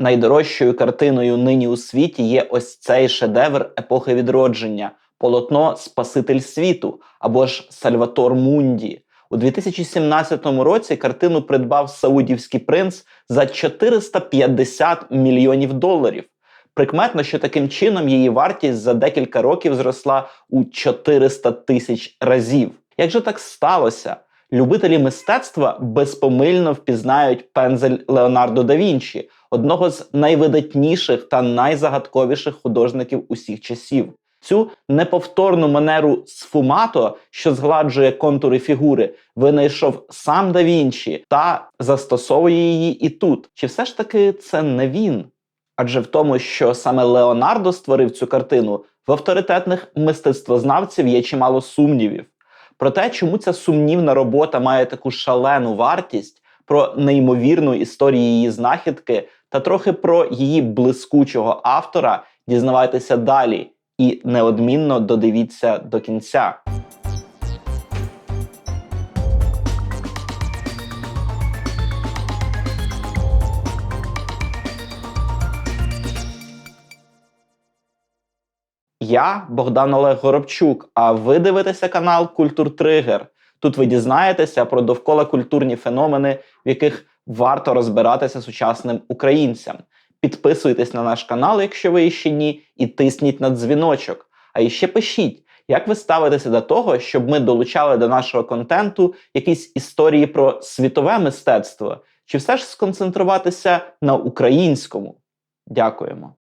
Найдорожчою картиною нині у світі є ось цей шедевр епохи відродження полотно Спаситель світу або ж Сальватор Мунді. У 2017 році картину придбав Саудівський принц за 450 мільйонів доларів. Прикметно, що таким чином її вартість за декілька років зросла у 400 тисяч разів. Як же так сталося? Любителі мистецтва безпомильно впізнають пензель Леонардо да Вінчі, одного з найвидатніших та найзагадковіших художників усіх часів. Цю неповторну манеру сфумато, що згладжує контури фігури, винайшов сам да Вінчі та застосовує її і тут. Чи все ж таки це не він? Адже в тому, що саме Леонардо створив цю картину, в авторитетних мистецтвознавців є чимало сумнівів. Про те, чому ця сумнівна робота має таку шалену вартість, про неймовірну історію її знахідки та трохи про її блискучого автора, дізнавайтеся далі і неодмінно додивіться до кінця. Я Богдан Олег Горобчук. А ви дивитеся канал Культур Тригер. Тут ви дізнаєтеся про довкола культурні феномени, в яких варто розбиратися сучасним українцям. Підписуйтесь на наш канал, якщо ви ще ні, і тисніть на дзвіночок. А іще пишіть, як ви ставитеся до того, щоб ми долучали до нашого контенту якісь історії про світове мистецтво, чи все ж сконцентруватися на українському? Дякуємо.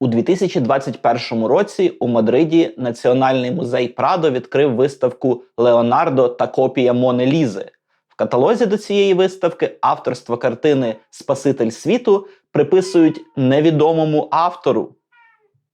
У 2021 році у Мадриді Національний музей Прадо відкрив виставку Леонардо та копія Мони Лізи. Каталозі до цієї виставки авторство картини Спаситель світу приписують невідомому автору.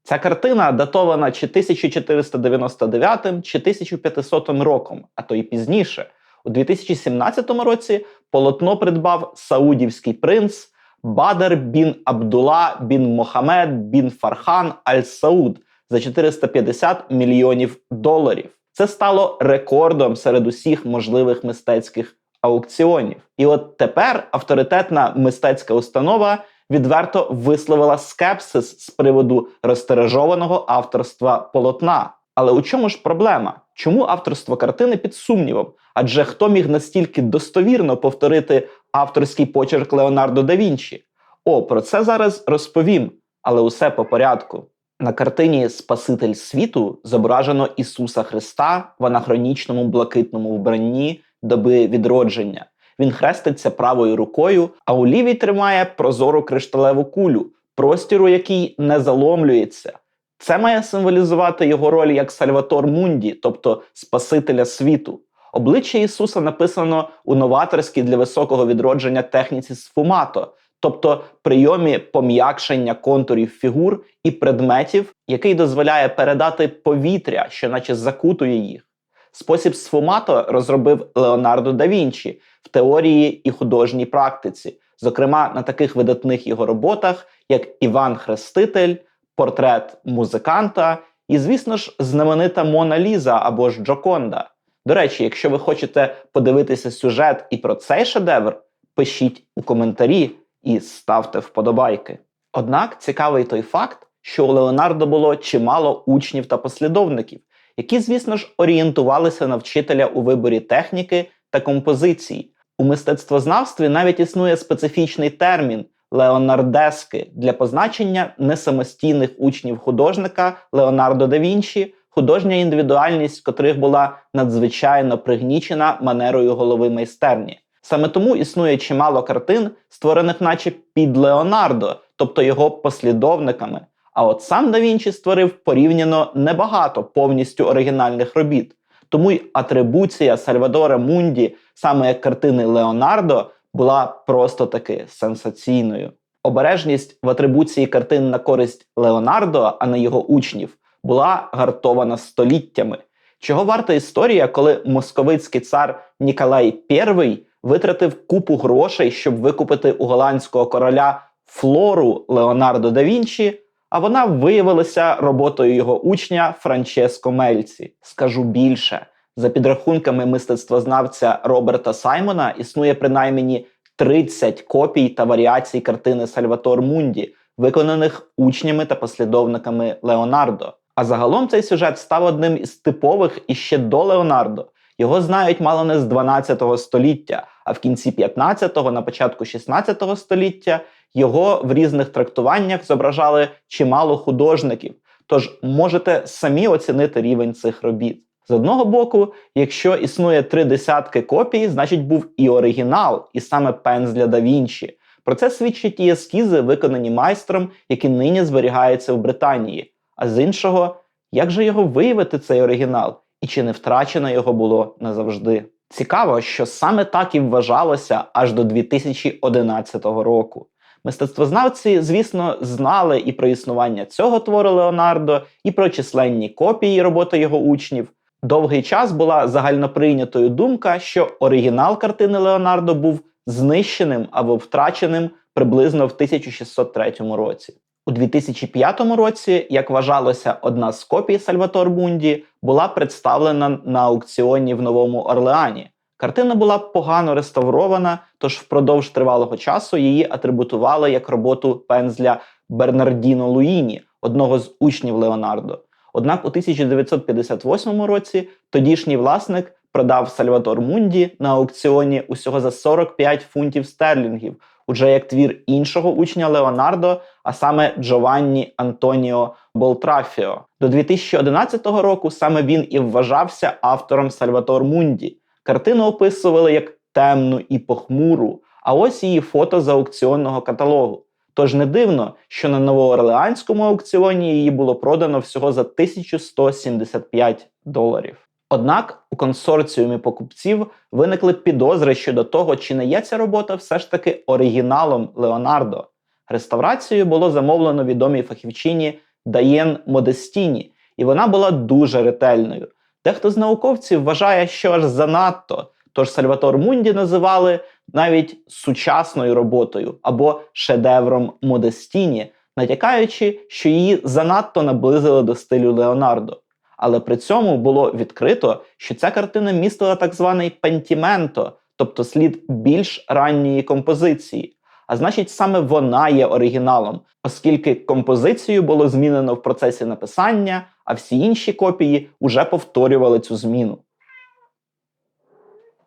Ця картина датована чи 1499 чи 1500 роком, а то й пізніше. У 2017 році полотно придбав Саудівський принц Бадер бін Абдула бін Мохамед бін Фархан Аль Сауд за 450 мільйонів доларів. Це стало рекордом серед усіх можливих мистецьких аукціонів. І от тепер авторитетна мистецька установа відверто висловила скепсис з приводу розтиражованого авторства полотна. Але у чому ж проблема? Чому авторство картини під сумнівом? Адже хто міг настільки достовірно повторити авторський почерк Леонардо да Вінчі? О, про це зараз розповім, але усе по порядку. На картині Спаситель світу зображено Ісуса Христа в анахронічному блакитному вбранні доби відродження. Він хреститься правою рукою, а у лівій тримає прозору кришталеву кулю, простіру який не заломлюється. Це має символізувати його роль як Сальватор Мунді, тобто Спасителя світу. Обличчя Ісуса написано у новаторській для високого відродження техніці сфумато, тобто прийомі пом'якшення контурів фігур і предметів, який дозволяє передати повітря, що наче закутує їх. Спосіб сфумато розробив Леонардо да Вінчі в теорії і художній практиці, зокрема на таких видатних його роботах, як Іван Хреститель, портрет музиканта і, звісно ж, знаменита Мона Ліза або ж Джоконда. До речі, якщо ви хочете подивитися сюжет і про цей шедевр, пишіть у коментарі і ставте вподобайки. Однак цікавий той факт, що у Леонардо було чимало учнів та послідовників, які, звісно ж, орієнтувалися на вчителя у виборі техніки та композиції. У мистецтвознавстві навіть існує специфічний термін леонардески для позначення несамостійних учнів художника Леонардо да Вінчі, художня індивідуальність котрих була надзвичайно пригнічена манерою голови майстерні. Саме тому існує чимало картин, створених, наче під Леонардо, тобто його послідовниками. А от сам да Вінчі створив порівняно небагато повністю оригінальних робіт. Тому й атрибуція Сальвадора Мунді, саме як картини Леонардо, була просто таки сенсаційною. Обережність в атрибуції картин на користь Леонардо, а не його учнів, була гартована століттями. Чого варта історія, коли московицький цар Ніколай І витратив купу грошей, щоб викупити у голландського короля флору Леонардо да Вінчі, а вона виявилася роботою його учня Франческо Мельці. Скажу більше. За підрахунками мистецтвознавця Роберта Саймона, існує принаймні 30 копій та варіацій картини Сальватор Мунді, виконаних учнями та послідовниками Леонардо. А загалом цей сюжет став одним із типових іще до Леонардо. Його знають мало не з 12 століття, а в кінці 15-го, на початку 16 століття його в різних трактуваннях зображали чимало художників. Тож можете самі оцінити рівень цих робіт. З одного боку, якщо існує три десятки копій, значить був і оригінал, і саме пензля да Вінчі. Про це свідчать і ескізи, виконані майстром, які нині зберігаються в Британії. А з іншого, як же його виявити, цей оригінал, і чи не втрачено його було назавжди? Цікаво, що саме так і вважалося аж до 2011 року. Мистецтвознавці, звісно, знали і про існування цього твору Леонардо, і про численні копії роботи його учнів. Довгий час була загальноприйнятою думка, що оригінал картини Леонардо був знищеним або втраченим приблизно в 1603 році. У 2005 році, як вважалося, одна з копій Сальватор Бунді була представлена на аукціоні в Новому Орлеані. Картина була погано реставрована, тож впродовж тривалого часу її атрибутували як роботу пензля Бернардіно Луїні, одного з учнів Леонардо. Однак у 1958 році тодішній власник продав Сальватор Мунді на аукціоні усього за 45 фунтів стерлінгів, уже як твір іншого учня Леонардо, а саме Джованні Антоніо Болтрафіо. До 2011 року саме він і вважався автором Сальватор Мунді. Картину описували як темну і похмуру, а ось її фото з аукціонного каталогу. Тож не дивно, що на новоорлеанському аукціоні її було продано всього за 1175 доларів. Однак у консорціумі покупців виникли підозри щодо того, чи не є ця робота все ж таки оригіналом Леонардо. Реставрацією було замовлено відомій фахівчині Даєн Модестіні, і вона була дуже ретельною. Дехто з науковців вважає, що аж занадто, тож Сальватор Мунді називали навіть сучасною роботою або шедевром Модестіні, натякаючи, що її занадто наблизили до стилю Леонардо. Але при цьому було відкрито, що ця картина містила так званий пентіменто, тобто слід більш ранньої композиції. А значить, саме вона є оригіналом, оскільки композицію було змінено в процесі написання, а всі інші копії вже повторювали цю зміну.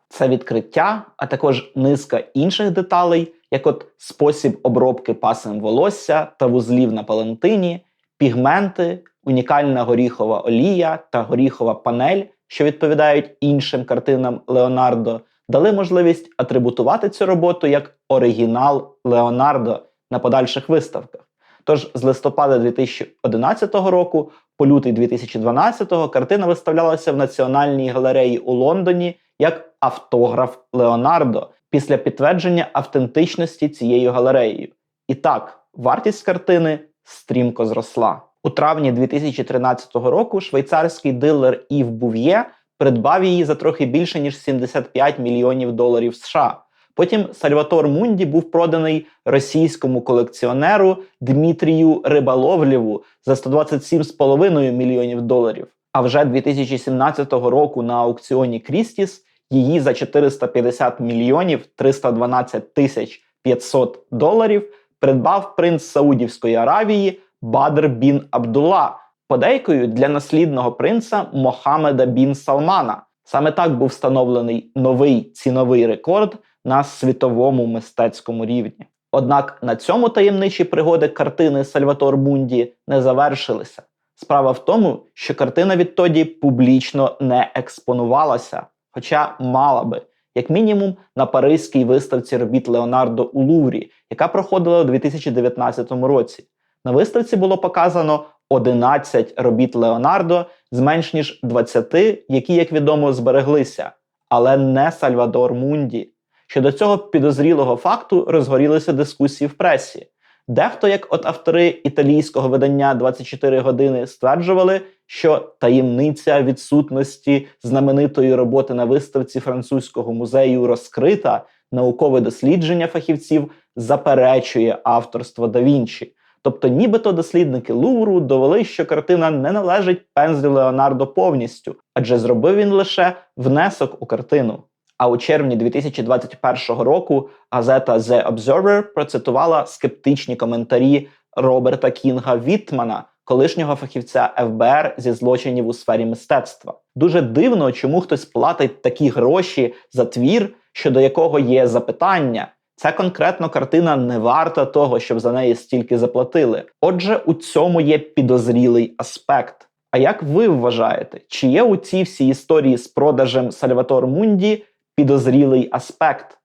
Це відкриття, а також низка інших деталей, як от спосіб обробки пасем волосся та вузлів на палантині, пігменти, унікальна горіхова олія та горіхова панель, що відповідають іншим картинам Леонардо, дали можливість атрибутувати цю роботу як оригінал Леонардо на подальших виставках. Тож з листопада 2011 року по лютий 2012 картина виставлялася в Національній галереї у Лондоні як автограф Леонардо після підтвердження автентичності цією галереєю. І так, вартість картини стрімко зросла. У травні 2013 року швейцарський дилер Ів Був'є придбав її за трохи більше ніж 75 мільйонів доларів США. Потім Сальватор Мунді був проданий російському колекціонеру Дмитрію Рибаловлєву за 127,5 мільйонів доларів. А вже 2017 року на аукціоні Крістіс її за 450 мільйонів 312 тисяч 500 доларів придбав принц Саудівської Аравії Бадр бін Абдулла, подейкою для наслідного принца Мохамеда бін Салмана. Саме так був встановлений новий ціновий рекорд на світовому мистецькому рівні. Однак на цьому таємничі пригоди картини Сальватор Бунді не завершилися. Справа в тому, що картина відтоді публічно не експонувалася, хоча мала би, як мінімум, на Паризькій виставці робіт Леонардо у Луврі, яка проходила у 2019 році. На виставці було показано 11 робіт Леонардо з менш ніж 20, які, як відомо, збереглися, але не Сальвадор Мунді. Щодо цього підозрілого факту розгорілися дискусії в пресі. Дехто, як от автори італійського видання 24 години, стверджували, що таємниця відсутності знаменитої роботи на виставці французького музею розкрита, наукове дослідження фахівців заперечує авторство да Вінчі. Тобто, нібито дослідники Лувру довели, що картина не належить пензлю Леонардо повністю, адже зробив він лише внесок у картину. А у червні 2021 року газета The Observer процитувала скептичні коментарі Роберта Кінга Віттмана, колишнього фахівця ФБР зі злочинів у сфері мистецтва. Дуже дивно, чому хтось платить такі гроші за твір, щодо якого є запитання. Ця конкретно картина не варта того, щоб за неї стільки заплатили. Отже, у цьому є підозрілий аспект. А як ви вважаєте, чи є у цій всій історії з продажем Сальватор Мунді підозрілий аспект?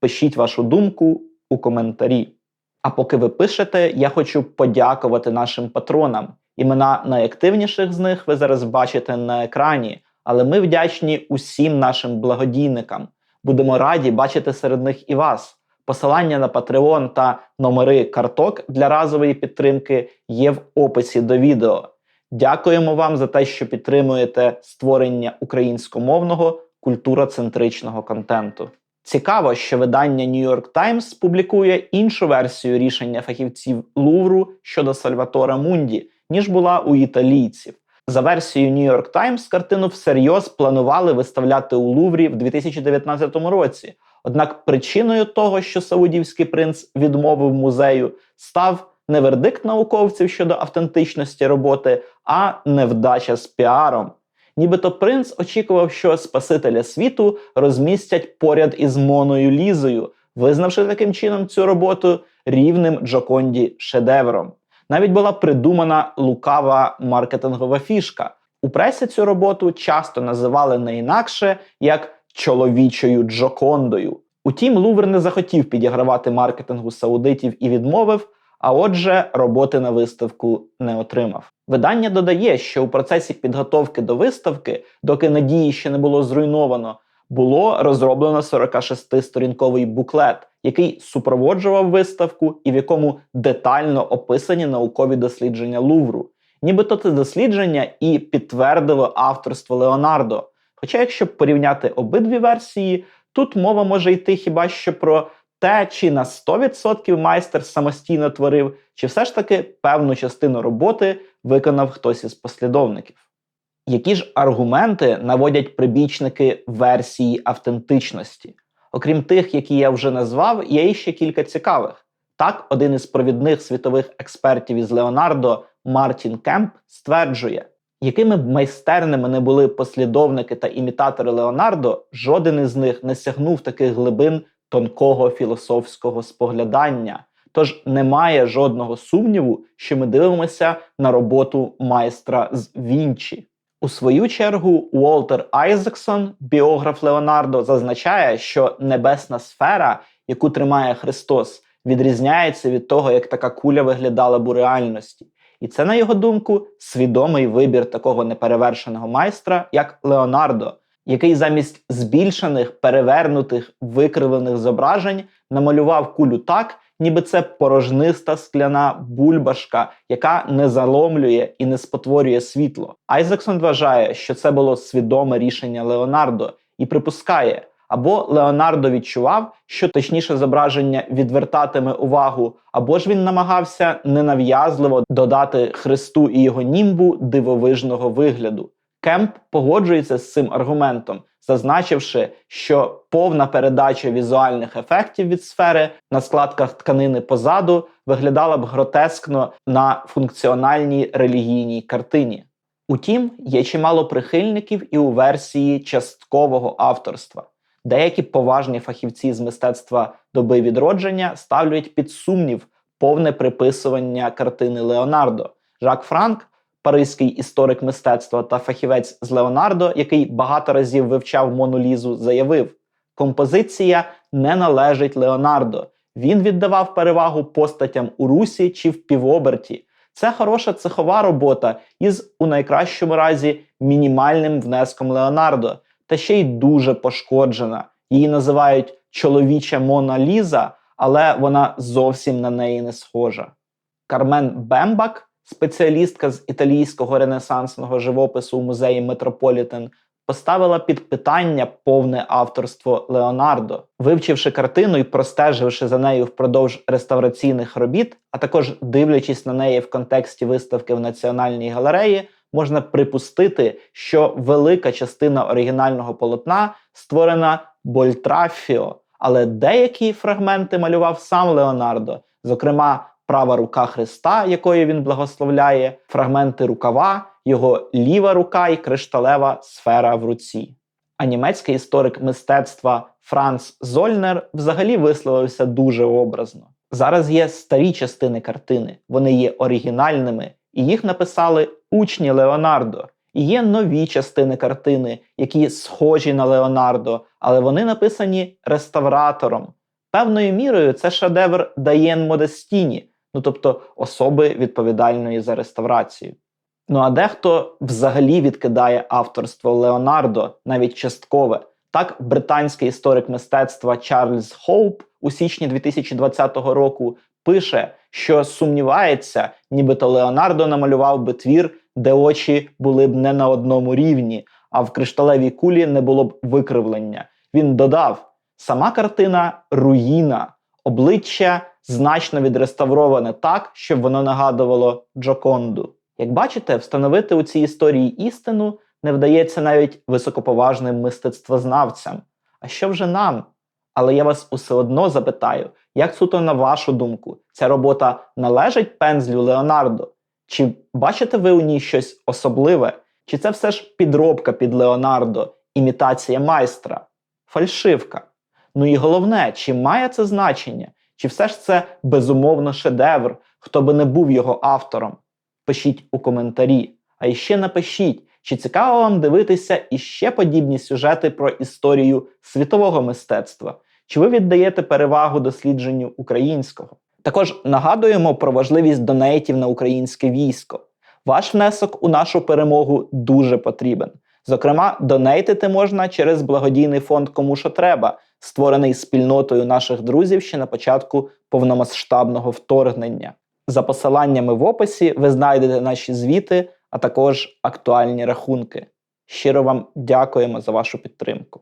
Пишіть вашу думку у коментарі. А поки ви пишете, я хочу подякувати нашим патронам. Імена найактивніших з них ви зараз бачите на екрані, але ми вдячні усім нашим благодійникам. Будемо раді бачити серед них і вас. Посилання на Patreon та номери карток для разової підтримки є в описі до відео. Дякуємо вам за те, що підтримуєте створення українськомовного культуроцентричного контенту. Цікаво, що видання New York Times публікує іншу версію рішення фахівців Лувру щодо Сальватора Мунді, ніж була у італійців. За версією New York Times, картину всерйоз планували виставляти у Луврі в 2019 році. Однак причиною того, що саудівський принц відмовив музею, став не вердикт науковців щодо автентичності роботи, а невдача з піаром. Нібито принц очікував, що Спасителя світу розмістять поряд із Моною Лізою, визнавши таким чином цю роботу рівним Джоконді шедевром. Навіть була придумана лукава маркетингова фішка. У пресі цю роботу часто називали не інакше як чоловічою Джокондою. Утім, Лувр не захотів підігравати маркетингу саудитів і відмовив. А отже, роботи на виставку не отримав. Видання додає, що у процесі підготовки до виставки, доки надії ще не було зруйновано, було розроблено 46-сторінковий буклет, який супроводжував виставку і в якому детально описані наукові дослідження Лувру. Нібито це дослідження і підтвердило авторство Леонардо. Хоча, якщо порівняти обидві версії, тут мова може йти хіба що про те, чи на 100% майстер самостійно творив, чи все ж таки певну частину роботи виконав хтось із послідовників. Які ж аргументи наводять прибічники версії автентичності? Окрім тих, які я вже назвав, є ще кілька цікавих. Так, один із провідних світових експертів із Леонардо Мартін Кемп стверджує, якими б майстерними не були послідовники та імітатори Леонардо, жоден із них не сягнув таких глибин тонкого філософського споглядання. Тож немає жодного сумніву, що ми дивимося на роботу майстра з Вінчі. У свою чергу Уолтер Айзексон, біограф Леонардо, зазначає, що небесна сфера, яку тримає Христос, відрізняється від того, як така куля виглядала б у реальності. І це, на його думку, свідомий вибір такого неперевершеного майстра, як Леонардо, який замість збільшених, перевернутих, викривлених зображень намалював кулю так, ніби це порожниста скляна бульбашка, яка не заломлює і не спотворює світло. Айзексон вважає, що це було свідоме рішення Леонардо, і припускає. Або Леонардо відчував, що точніше зображення відвертатиме увагу, або ж він намагався ненав'язливо додати Христу і його німбу дивовижного вигляду. Кемп погоджується з цим аргументом, зазначивши, що повна передача візуальних ефектів від сфери на складках тканини позаду виглядала б гротескно на функціональній релігійній картині. Утім, є чимало прихильників і у версії часткового авторства. Деякі поважні фахівці з мистецтва доби відродження ставлять під сумнів повне приписування картини Леонардо. Жак Франк паризький історик мистецтва та фахівець з Леонардо, який багато разів вивчав Мону Лізу, заявив: композиція не належить Леонардо. Він віддавав перевагу постатям у русі чи в півоберті. Це хороша цехова робота із, у найкращому разі, мінімальним внеском Леонардо, та ще й дуже пошкоджена. Її називають чоловіча Мона Ліза, але вона зовсім на неї не схожа. Кармен Бембак спеціалістка з італійського ренесансного живопису у музеї Метрополітен, поставила під питання повне авторство Леонардо, вивчивши картину і простеживши за нею впродовж реставраційних робіт, а також дивлячись на неї в контексті виставки в Національній галереї, можна припустити, що велика частина оригінального полотна створена Больтрафіо, але деякі фрагменти малював сам Леонардо, зокрема, права рука Христа, якою він благословляє, фрагменти рукава, його ліва рука і кришталева сфера в руці. А німецький історик мистецтва Франц Зольнер взагалі висловився дуже образно. Зараз є старі частини картини, вони є оригінальними, і їх написали учні Леонардо. І є нові частини картини, які схожі на Леонардо, але вони написані реставратором. Певною мірою це шедевр Даєн Модестіні, ну тобто особи відповідальної за реставрацію. Ну а дехто взагалі відкидає авторство Леонардо, навіть часткове. Так, британський історик мистецтва Чарльз Хоуп у січні 2020 року пише, що сумнівається, нібито Леонардо намалював би твір, де очі були б не на одному рівні, а в кришталевій кулі не було б викривлення. Він додав: сама картина руїна, обличчя значно відреставроване так, щоб воно нагадувало Джоконду. Як бачите, встановити у цій історії істину не вдається навіть високоповажним мистецтвознавцям. А що вже нам? Але я вас усе одно запитаю, як суто на вашу думку, ця робота належить пензлю Леонардо? Чи бачите ви у ній щось особливе? Чи це все ж підробка під Леонардо, імітація майстра, фальшивка? Ну і головне, чи має це значення? Чи все ж це безумовно шедевр, хто би не був його автором? Пишіть у коментарі. А іще напишіть, чи цікаво вам дивитися іще подібні сюжети про історію світового мистецтва? Чи ви віддаєте перевагу дослідженню українського? Також нагадуємо про важливість донейтів на українське військо. Ваш внесок у нашу перемогу дуже потрібен. Зокрема, донейтити можна через благодійний фонд Кому що треба, створений спільнотою наших друзів ще на початку повномасштабного вторгнення. За посиланнями в описі ви знайдете наші звіти, а також актуальні рахунки. Щиро вам дякуємо за вашу підтримку.